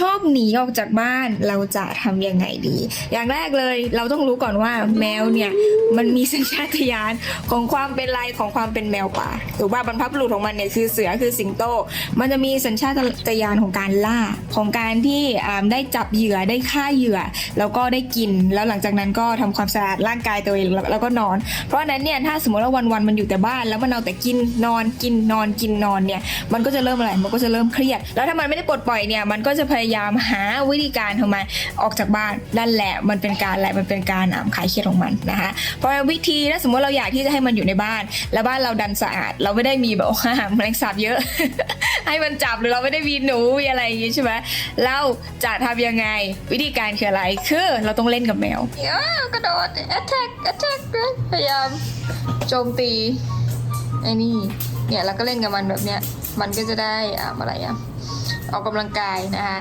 ชอบหนีออกจากบ้านเราจะทำยังไงดี อย่างแรกเลยเราต้องรู้ก่อนว่าแมวเนี่ยมันมีสัญชาตญาณของความเป็นลายของความเป็นแมวป่าถูกป่ะบรรพบุรุษของมันเนี่ยคือเสือคือสิงโต มันจะมีสัญชาตญาณของการล่าของการที่ได้จับเหยื่อได้ฆ่าเหยื่อ แล้วก็ได้กินแล้วหลังจากนั้นก็ทำความสะอาดร่างกายตัวเองแล้วก็นอน เพราะนั้นเนี่ยถ้าสมมติว่าวันๆมันอยู่แต่บ้าน แล้วมันเอาแต่กินนอนกินนอนกินนอนเนี่ยมันก็จะเริ่มอะไรมันก็จะเริ่มเครียด แล้วถ้ามันไม่ได้ปลดปล่อยเนี่ยมันก็จะพายามหาวิธีการทำไมออกจากบ้านนั่นแหละ มันเป็นการอะไรมันเป็นการอ่าขายเครียดของมันนะคะเพราะวิธีถ้าสมมติเราอยากที่จะให้มันอยู่ในบ้าน แล้วบ้านเราดันสะอาด เราไม่ได้มีแบบว่าแมลงสาบเยอะ ให้มันจับหรือเราไม่ได้มีหนูมีอะไรอย่างงี้ใช่ไหมเราจะทำยังไงวิธีการคืออะไรคือเราต้องเล่นกับแมวกระโดด attack attack พยายามโจมตีไอ้นี่เนี่ยเราก็เล่นกับมันแบบเนี้ยมันก็จะได้อ่าอะไรอะออกกำลังกายนะคะ